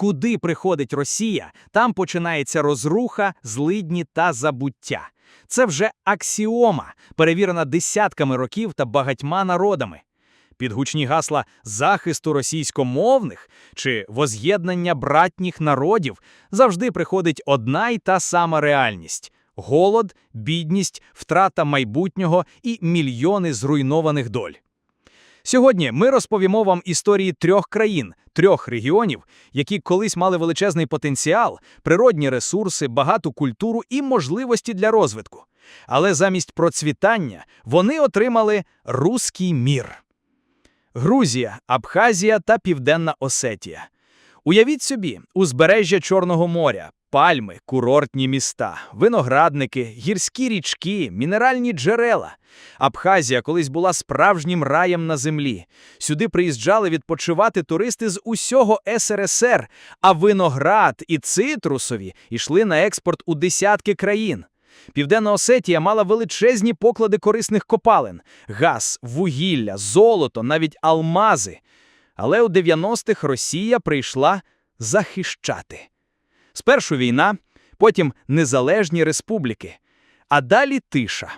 Куди приходить Росія, там починається розруха, злидні та забуття. Це вже аксіома, перевірена десятками років та багатьма народами. Під гучні гасла захисту російськомовних чи воз'єднання братніх народів завжди приходить одна й та сама реальність: голод, бідність, втрата майбутнього і мільйони зруйнованих доль. Сьогодні ми розповімо вам історії трьох країн, трьох регіонів, які колись мали величезний потенціал, природні ресурси, багату культуру і можливості для розвитку. Але замість процвітання вони отримали руський мір. Грузія, Абхазія та Південна Осетія. Уявіть собі, узбережжя Чорного моря, пальми, курортні міста, виноградники, гірські річки, мінеральні джерела. Абхазія колись була справжнім раєм на землі. Сюди приїжджали відпочивати туристи з усього СРСР, а виноград і цитрусові йшли на експорт у десятки країн. Південна Осетія мала величезні поклади корисних копалин: газ, вугілля, золото, навіть алмази. Але у 90-х Росія прийшла захищати. Спершу війна, потім незалежні республіки, а далі тиша.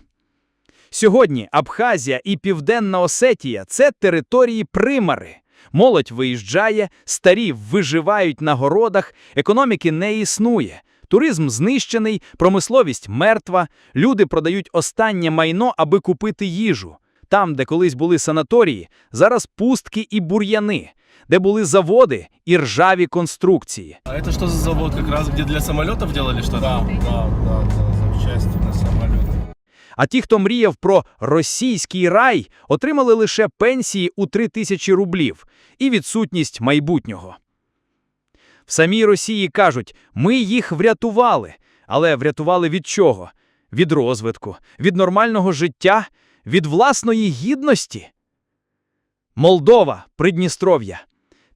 Сьогодні Абхазія і Південна Осетія це території примари. Молодь виїжджає, старі виживають на городах, економіки не існує. Туризм знищений, промисловість мертва, люди продають останнє майно, аби купити їжу. Там, де колись були санаторії, зараз пустки і бур'яни, де були заводи і ржаві конструкції. А это что за завод? Как раз где для самолетов делали что-то? Да, да, да, да, на самоліти. А ті, хто мріяв про російський рай, отримали лише пенсії у 3 тисячі рублів і відсутність майбутнього. В самій Росії кажуть, ми їх врятували. Але врятували від чого? Від розвитку, від нормального життя, від власної гідності. Молдова, Придністров'я.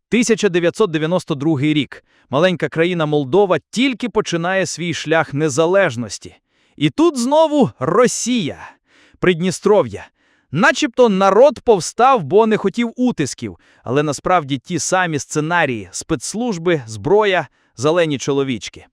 1992 рік. Маленька країна Молдова тільки починає свій шлях незалежності. І тут знову Росія, Придністров'я. Начебто народ повстав, бо не хотів утисків, але насправді ті самі сценарії, спецслужби, зброя, зелені чоловічки.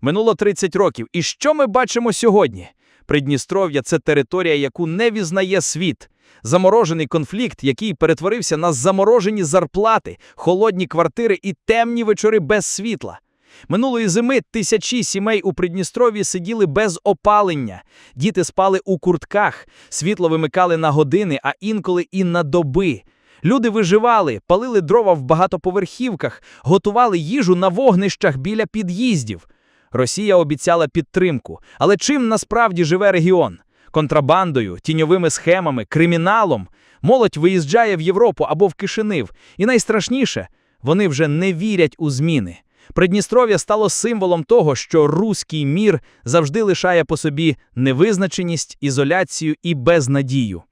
Минуло 30 років. І що ми бачимо сьогодні? Придністров'я це територія, яку не візнає світ. Заморожений конфлікт, який перетворився на заморожені зарплати, холодні квартири і темні вечори без світла. Минулої зими тисячі сімей у Придністров'ї сиділи без опалення. Діти спали у куртках, світло вимикали на години, а інколи і на доби. Люди виживали, палили дрова в багатоповерхівках, готували їжу на вогнищах біля під'їздів. Росія обіцяла підтримку. Але чим насправді живе регіон? Контрабандою, тіньовими схемами, криміналом. Молодь виїжджає в Європу або в Кишинив. І найстрашніше, вони вже не вірять у зміни. Придністров'я стало символом того, що руський мір завжди лишає по собі невизначеність, ізоляцію і безнадію.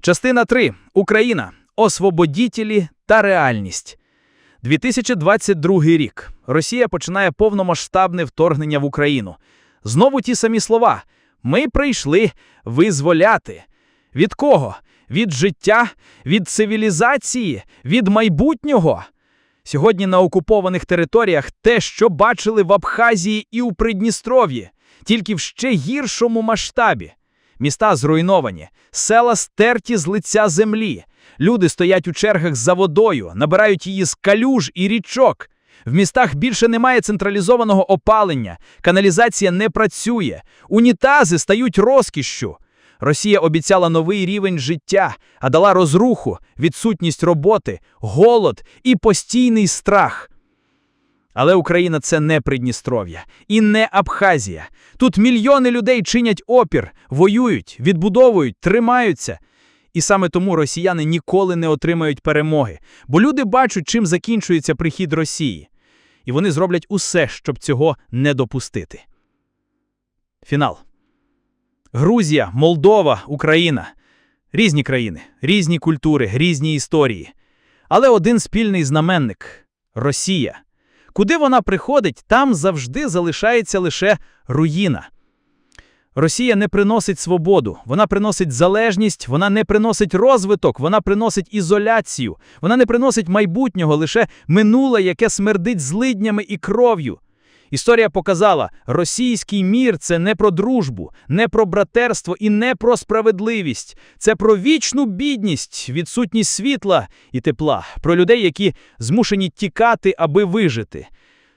Частина 3. Україна. Освободітелі та реальність. 2022 рік. Росія починає повномасштабне вторгнення в Україну. Знову ті самі слова. Ми прийшли визволяти. Від кого? Від життя, від цивілізації, від майбутнього. Сьогодні на окупованих територіях те, що бачили в Абхазії і у Придністров'ї, тільки в ще гіршому масштабі. Міста зруйновані, села стерті з лиця землі. Люди стоять у чергах за водою, набирають її з калюж і річок. В містах більше немає централізованого опалення, каналізація не працює, унітази стають розкішшю. Росія обіцяла новий рівень життя, а дала розруху, відсутність роботи, голод і постійний страх. Але Україна це не Придністров'я і не Абхазія. Тут мільйони людей чинять опір, воюють, відбудовують, тримаються. І саме тому росіяни ніколи не отримають перемоги, бо люди бачать, чим закінчується прихід Росії. І вони зроблять усе, щоб цього не допустити. Фінал. Грузія, Молдова, Україна різні країни, різні культури, різні історії. Але один спільний знаменник Росія. Куди вона приходить, там завжди залишається лише руїна. Росія не приносить свободу, вона приносить залежність, вона не приносить розвиток, вона приносить ізоляцію, вона не приносить майбутнього, лише минуле, яке смердить злиднями і кров'ю. Історія показала, російський мір це не про дружбу, не про братерство і не про справедливість. Це про вічну бідність, відсутність світла і тепла, про людей, які змушені тікати, аби вижити.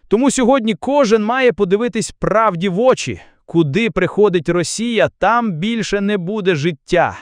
Тому сьогодні кожен має подивитись правді в очі. Куди приходить Росія, там більше не буде життя.